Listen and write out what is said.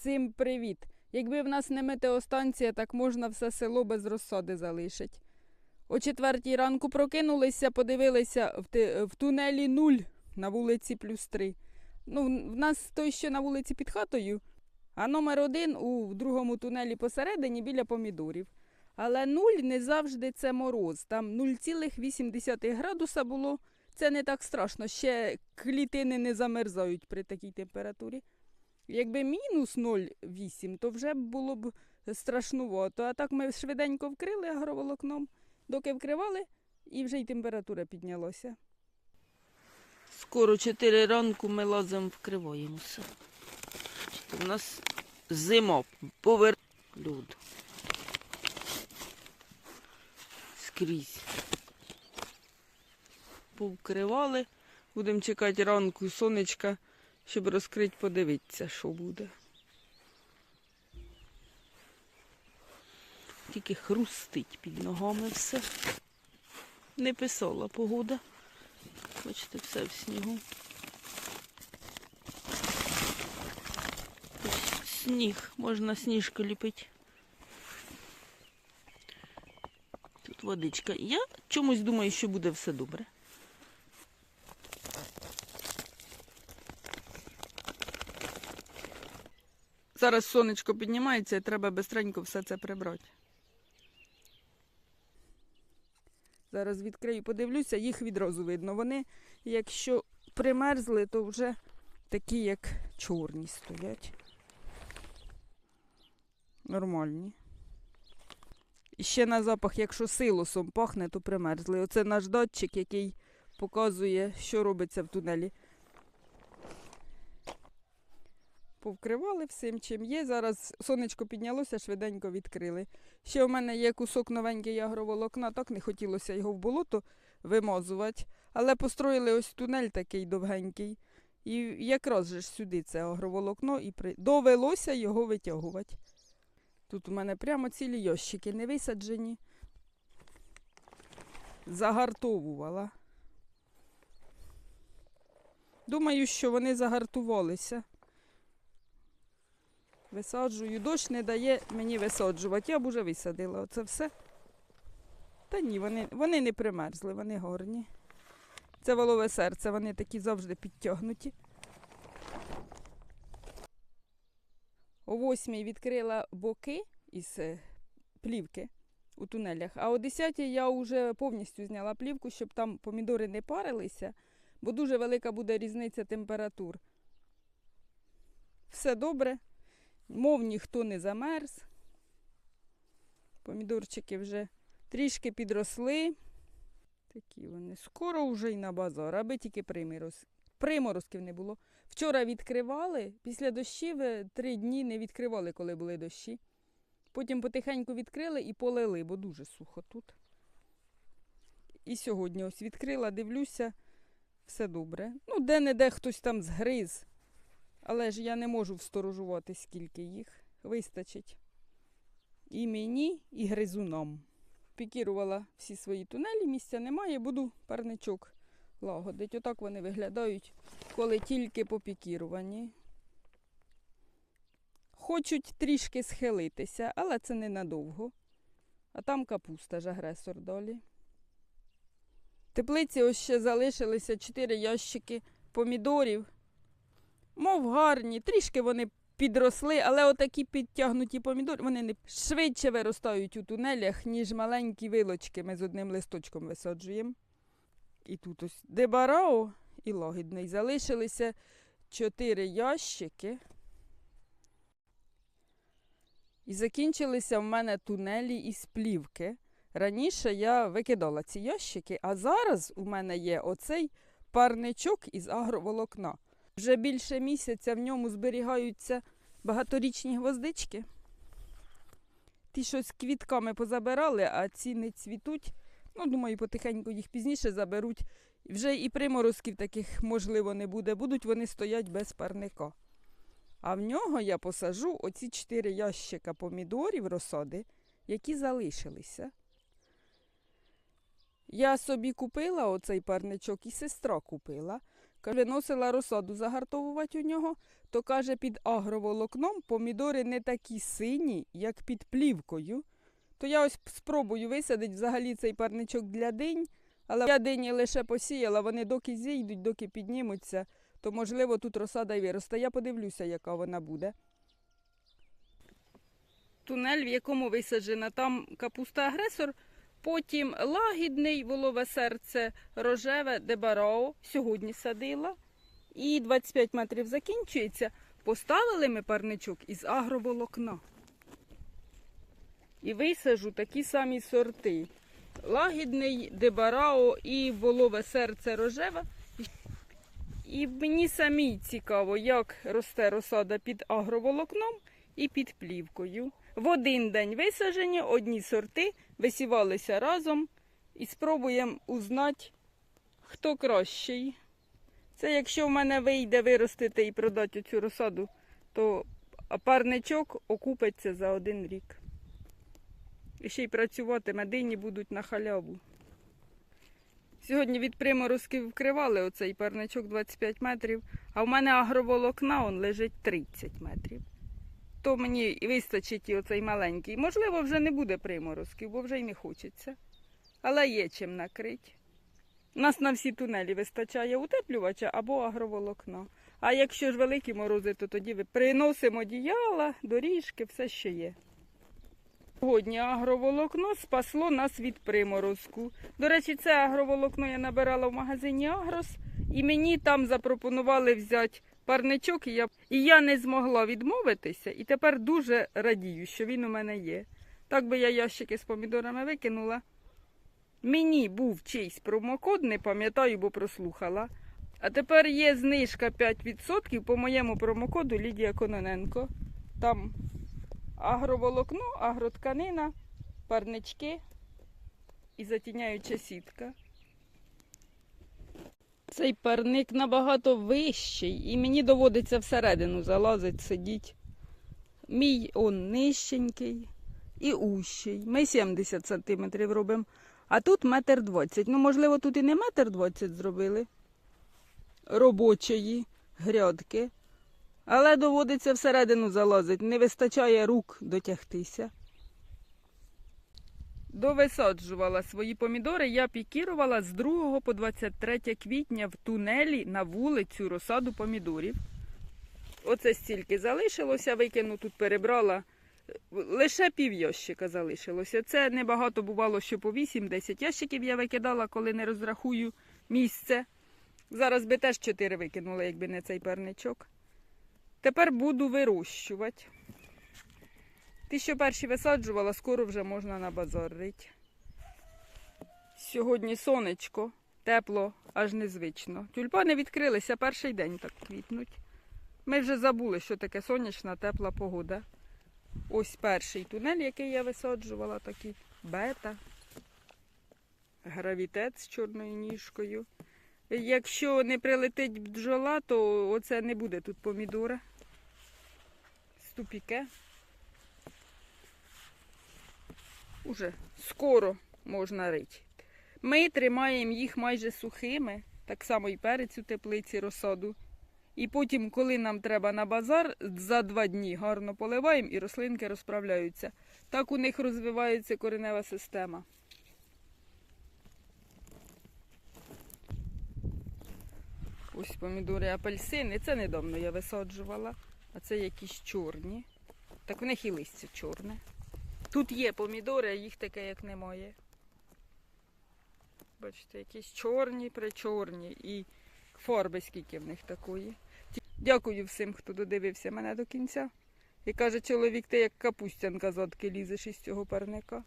Всім привіт! Якби в нас не метеостанція, так можна все село без розсади залишить. О четвертій ранку прокинулися, подивилися в, те- в тунелі нуль на вулиці плюс три. Ну, в нас той, що на вулиці під хатою, а номер один у другому тунелі посередині біля помідорів. Але нуль не завжди це мороз. Там 0,8 градуса було. Це не так страшно. Ще клітини не замерзають при такій температурі. Якби мінус 0,8, то вже було б страшнувато. А так ми швиденько вкрили агроволокном, доки вкривали, і вже й температура піднялася. Скоро 4 ранку ми лазимо вкриваємося. У нас зима повер... Люд. Скрізь. Повкривали. Будемо чекати ранку сонечка, щоб розкрити, подивитися, що буде. Тільки хрустить під ногами все. Не писала погода. Бачите, все в снігу. Сніг, можна сніжку ліпити. Тут водичка. Я чомусь думаю, що буде все добре. Зараз сонечко піднімається і треба бистренько все це прибрати. Зараз відкрию, подивлюся, їх відразу видно. Вони, якщо примерзли, то вже такі, як чорні стоять. Нормальні. І ще на запах, якщо силосом пахне, то примерзли. Оце наш датчик, який показує, що робиться в тунелі. Повкривали всім, чим є. Зараз сонечко піднялося, швиденько відкрили. Ще в мене є кусок новенький агроволокна, так не хотілося його в болото вимазувати. Але построїли ось тунель такий довгенький. І якраз же ж сюди це агроволокно і при... довелося його витягувати. Тут у мене прямо цілі ящики не висаджені. Загартовувала. Думаю, що вони загартувалися. Висаджую. Дощ не дає мені висаджувати. Я б уже висадила оце все. Та ні, вони, вони не примерзли, вони гарні. Це волове серце, вони такі завжди підтягнуті. О восьмій відкрила боки із е, плівки у тунелях, а о 10 я вже повністю зняла плівку, щоб там помідори не парилися, бо дуже велика буде різниця температур. Все добре, мов ніхто не замерз. Помідорчики вже трішки підросли. Такі вони. Скоро вже й на базар, аби тільки примороз... приморозків не було. Вчора відкривали, після дощів е, три дні не відкривали, коли були дощі. Потім потихеньку відкрили і полили, бо дуже сухо тут. І сьогодні ось відкрила, дивлюся, все добре. Ну, де-не-де хтось там згриз. Але ж я не можу всторожувати, скільки їх. Вистачить. І мені, і гризунам. Пікірувала всі свої тунелі, місця немає, буду парничок лагодить. Отак вони виглядають, коли тільки попікірувані. Хочуть трішки схилитися, але це ненадовго. А там капуста ж агресор долі. В теплиці ось ще залишилися чотири ящики помідорів. Мов гарні, трішки вони підросли, але отакі підтягнуті помідори, вони не швидше виростають у тунелях, ніж маленькі вилочки. Ми з одним листочком висаджуємо. І тут ось дебарао і лагідний. Залишилися чотири ящики. І закінчилися в мене тунелі із плівки. Раніше я викидала ці ящики, а зараз у мене є оцей парничок із агроволокна. Вже більше місяця в ньому зберігаються багаторічні гвоздички. Ті щось квітками позабирали, а ці не цвітуть. Ну, думаю, потихеньку їх пізніше заберуть. Вже і приморозків таких, можливо, не буде. Будуть вони стоять без парника. А в нього я посажу оці чотири ящика помідорів розсади, які залишилися. Я собі купила оцей парничок і сестра купила. Виносила розсаду загартовувати у нього, то каже, під агроволокном помідори не такі сині, як під плівкою. То я ось спробую висадити взагалі цей парничок для динь, але я дині лише посіяла, вони доки зійдуть, доки піднімуться, то можливо тут розсада й виросте. Я подивлюся, яка вона буде. Тунель, в якому висаджена там капуста агресор, потім лагідний волове серце рожеве дебарао. Сьогодні садила. І 25 метрів закінчується. Поставили ми парничок із агроволокна. І висажу такі самі сорти. Лагідний дебарао і волове серце рожеве. І мені самій цікаво, як росте розсада під агроволокном і під плівкою. В один день висаджені одні сорти висівалися разом і спробуємо узнати, хто кращий. Це якщо в мене вийде виростити і продати цю розсаду, то парничок окупиться за один рік. І ще й працюватиме, дині будуть на халяву. Сьогодні від приморозків вкривали оцей парничок 25 метрів, а в мене агроволокна он лежить 30 метрів. То мені вистачить і оцей маленький. Можливо, вже не буде приморозків, бо вже й не хочеться. Але є чим накрити. У нас на всі тунелі вистачає утеплювача або агроволокна. А якщо ж великі морози, то тоді приносимо одіяла, доріжки, все що є. Сьогодні агроволокно спасло нас від приморозку. До речі, це агроволокно я набирала в магазині Агрос, і мені там запропонували взяти парничок, і я, і я не змогла відмовитися, і тепер дуже радію, що він у мене є. Так би я ящики з помідорами викинула. Мені був чийсь промокод, не пам'ятаю, бо прослухала. А тепер є знижка 5% по моєму промокоду Лідія Кононенко. Там агроволокно, агротканина, парнички і затіняюча сітка. Цей парник набагато вищий, і мені доводиться всередину залазити, сидіти. Мій он нижченький і ущий. Ми 70 сантиметрів робимо, а тут метр двадцять. Ну, можливо, тут і не метр двадцять зробили робочої грядки. Але доводиться всередину залазити, не вистачає рук дотягтися. Довисаджувала свої помідори, я пікірувала з 2 по 23 квітня в тунелі на вулицю розсаду помідорів. Оце стільки залишилося, викину тут перебрала. Лише пів ящика залишилося. Це небагато бувало, що по 8-10 ящиків я викидала, коли не розрахую місце. Зараз би теж 4 викинула, якби не цей парничок. Тепер буду вирощувати. Ті, що перші висаджувала, скоро вже можна на базар рити. Сьогодні сонечко, тепло, аж незвично. Тюльпани відкрилися перший день так квітнуть. Ми вже забули, що таке сонячна тепла погода. Ось перший тунель, який я висаджувала, такий бета. Гравітет з чорною ніжкою. Якщо не прилетить бджола, то оце не буде тут помідора. Ступіке. Уже скоро можна рити. Ми тримаємо їх майже сухими, так само і перець у теплиці розсаду. І потім, коли нам треба на базар, за два дні гарно поливаємо і рослинки розправляються. Так у них розвивається коренева система. Ось помідори апельсини. Це недавно я висаджувала, а це якісь чорні. Так в них і листя чорне. Тут є помідори, а їх таке як немає. Бачите, якісь чорні, причорні і фарби скільки в них такої. Дякую всім, хто додивився мене до кінця. І каже чоловік, ти як капустянка задки лізеш із цього парника.